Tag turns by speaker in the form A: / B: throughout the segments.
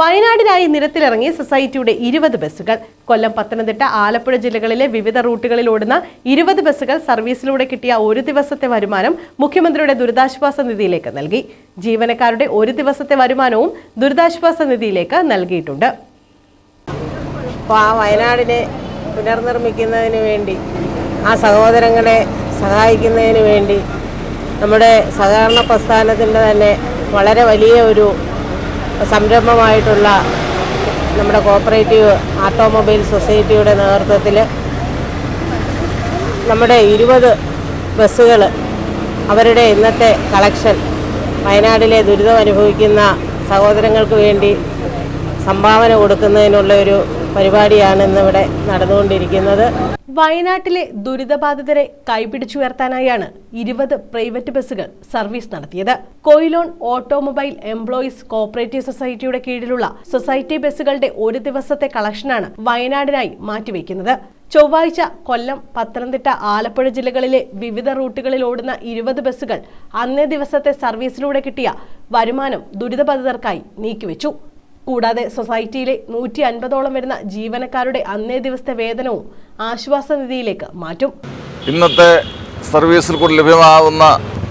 A: വയനാടിനായി നിരത്തിലിറങ്ങി സൊസൈറ്റിയുടെ ഇരുപത് ബസ്സുകൾ. കൊല്ലം പത്തനംതിട്ട ആലപ്പുഴ ജില്ലകളിലെ വിവിധ റൂട്ടുകളിൽ ഓടുന്ന ഇരുപത് ബസ്സുകൾ സർവീസിലൂടെ കിട്ടിയ ഒരു ദിവസത്തെ വരുമാനം മുഖ്യമന്ത്രിയുടെ ദുരിതാശ്വാസ നിധിയിലേക്ക് നൽകി. ജീവനക്കാരുടെ ഒരു ദിവസത്തെ വരുമാനവും ദുരിതാശ്വാസ നിധിയിലേക്ക് നൽകിയിട്ടുണ്ട്.
B: വയനാടിനെ പുനർനിർമ്മിക്കുന്നതിന് വേണ്ടി ആ സഹോദരങ്ങളെ സഹായിക്കുന്നതിന് വേണ്ടി നമ്മുടെ സഹകരണ പ്രസ്ഥാനത്തിന്റെ തന്നെ വളരെ വലിയ ഒരു സംരംഭമായിട്ടുള്ള നമ്മുടെ കോപ്പറേറ്റീവ് ഓട്ടോമൊബൈൽ സൊസൈറ്റിയുടെ നേതൃത്വത്തിൽ നമ്മുടെ ഇരുപത് ബസ്സുകൾ അവരുടെ ഇന്നത്തെ കളക്ഷൻ വയനാടിലെ ദുരിതം അനുഭവിക്കുന്ന സഹോദരങ്ങൾക്ക് വേണ്ടി സംഭാവന കൊടുക്കുന്നതിനുള്ള ഒരു പരിപാടിയാണ് ഇന്നിവിടെ നടന്നുകൊണ്ടിരിക്കുന്നത്.
A: വയനാട്ടിലെ ദുരിതബാധിതരെ കൈപിടിച്ചുയർത്താനായാണ് ഇരുപത് പ്രൈവറ്റ് ബസ്സുകൾ സർവീസ് നടത്തിയത്. കൊയിലോൺ ഓട്ടോമൊബൈൽ എംപ്ലോയീസ് കോപ്പറേറ്റീവ് സൊസൈറ്റിയുടെ കീഴിലുള്ള സൊസൈറ്റി ബസ്സുകളുടെ ഒരു ദിവസത്തെ കളക്ഷനാണ് വയനാടിനായി മാറ്റിവെക്കുന്നത്. ചൊവ്വാഴ്ച കൊല്ലം പത്തനംതിട്ട ആലപ്പുഴ ജില്ലകളിലെ വിവിധ റൂട്ടുകളിൽ ഓടുന്ന ഇരുപത് ബസ്സുകൾ അന്നേ ദിവസത്തെ സർവീസിലൂടെ കിട്ടിയ വരുമാനം ദുരിതബാധിതർക്കായി നീക്കിവെച്ചു. കൂടാതെ സൊസൈറ്റിയിലെ നൂറ്റി അൻപതോളം വരുന്ന ജീവനക്കാരുടെ അന്നേ ദിവസത്തെ വേതനവും ആശ്വാസ നിധിയിലേക്ക് മാറ്റും.
C: ഇന്നത്തെ സർവീസിൽ കൂടി ലഭ്യമാകുന്ന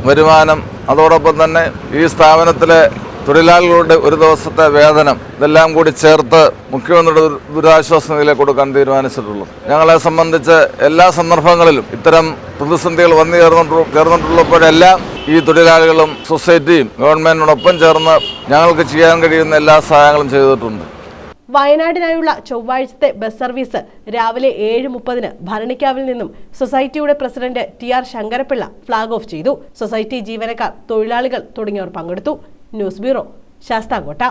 C: വരുമാനം അതോടൊപ്പം തന്നെ ഈ സ്ഥാപനത്തിലെ തൊഴിലാളികളുടെ ഒരു ദിവസത്തെ വേതനം ഇതെല്ലാം കൂടി ചേർത്ത് മുഖ്യമന്ത്രിയുടെ ദുരി- ദുരിതാശ്വാസ നിധിയിലേക്ക് കൊടുക്കാൻ തീരുമാനിച്ചിട്ടുള്ളത്. ഞങ്ങളെ സംബന്ധിച്ച് എല്ലാ സന്ദർഭങ്ങളിലും ഇത്തരം പ്രതിസന്ധികൾ വന്നു ചേർന്നിട്ടു ചേർന്നിട്ടുള്ളപ്പോഴെല്ലാം ഈ തൊഴിലാളികളും സൊസൈറ്റിയും ഗവൺമെന്റിനോടൊപ്പം ചേർന്ന് ഞങ്ങൾക്ക് ചെയ്യാൻ കഴിയുന്ന എല്ലാ സഹായങ്ങളും ചെയ്തിട്ടുണ്ട്.
A: വയനാടിനായുള്ള ചൊവ്വാഴ്ചത്തെ ബസ് സർവീസ് രാവിലെ ഏഴ് മുപ്പതിന് ഭരണിക്കാവിൽ നിന്നും സൊസൈറ്റിയുടെ president T R Shankarapillai flag off ചെയ്തു. സൊസൈറ്റി ജീവനക്കാർ തൊഴിലാളികൾ തുടങ്ങിയവർ പങ്കെടുത്തു. News bureau Sasthamkotta.